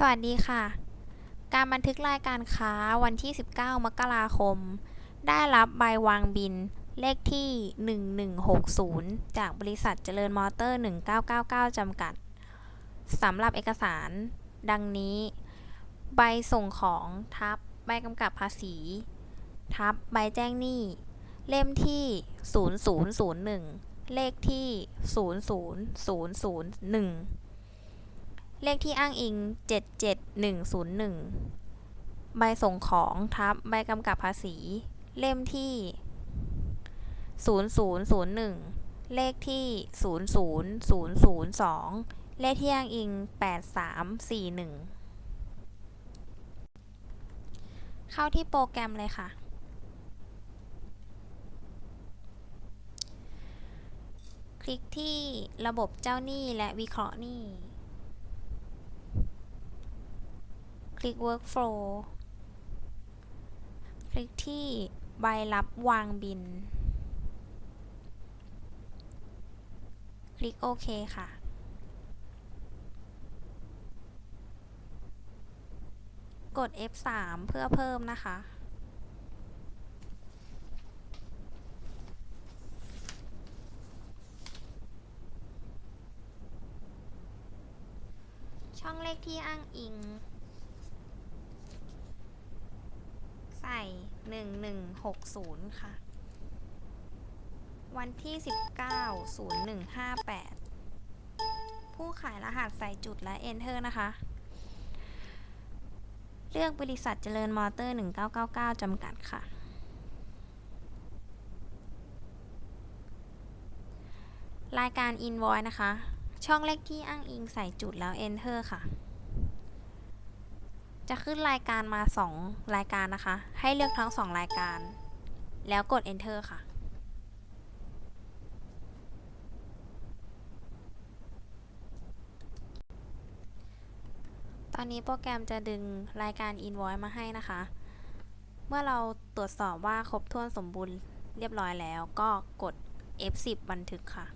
สวัสดีค่ะ การบันทึกรายการค้าวันที่ 19 มกราคม ได้รับใบวางบินเลขที่ 1160 จากบริษัทเจริญมอเตอร์ 1999 จำกัด สำหรับเอกสาร ดังนี้ ใบส่งของทับใบกำกับภาษี ทับใบแจ้งหนี้ เล่มที่ 0001 เลขที่ 00001 เลขที่อ้างอิง 77101 ใบส่งของทับใบกำกับภาษี เล่มที่ 0001 เลขที่ 00002 เลขที่อ้างอิง 8341 เข้าที่โปรแกรมเลยค่ะคลิกที่ระบบเจ้าหนี้และวิเคราะห์หนี้ ค ลิก workflow คลิกที่ใบรับวางบิน คลิกโอเคค่ะกด F3 เพื่อเพิ่มนะคะ ช่องเลขที่อ้างอิง 1160 ค่ะ วันที่ 19 0158 ผู้ขายรหัสใส่จุดและ Enter นะคะ เลือกบริษัทเจริญมอเตอร์ 1999 จำกัดค่ะ รายการ Invoice นะคะ ช่องเลขที่อ้างอิงใส่จุดแล้ว Enter ค่ะ จะขึ้นรายการมา 2 รายการนะคะ ให้เลือกทั้ง 2 รายการ แล้วกด enter ค่ะ ตอนนี้โปรแกรมจะดึงรายการ invoice มาให้นะคะ เมื่อเราตรวจสอบว่าครบถ้วนสมบูรณ์เรียบร้อยแล้วก็กด F10 บันทึกค่ะ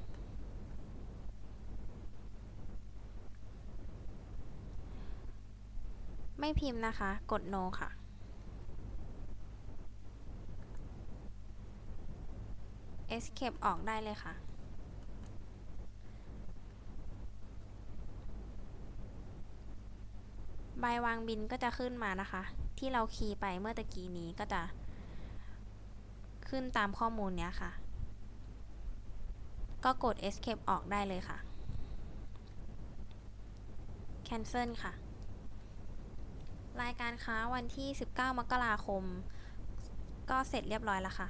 ไม่พิมพ์นะคะ กด no ค่ะ escape ออกได้เลยค่ะ ใบวางบินก็จะขึ้นมานะคะ ที่เราคีย์ไปเมื่อตะกี้นี้ก็จะ ขึ้นตามข้อมูลเนี้ยค่ะ ก็กด escape ออกได้เลยค่ะ cancel ค่ะ รายการค้าวันที่ 19 มกราคม ก็เสร็จเรียบร้อยแล้วค่ะ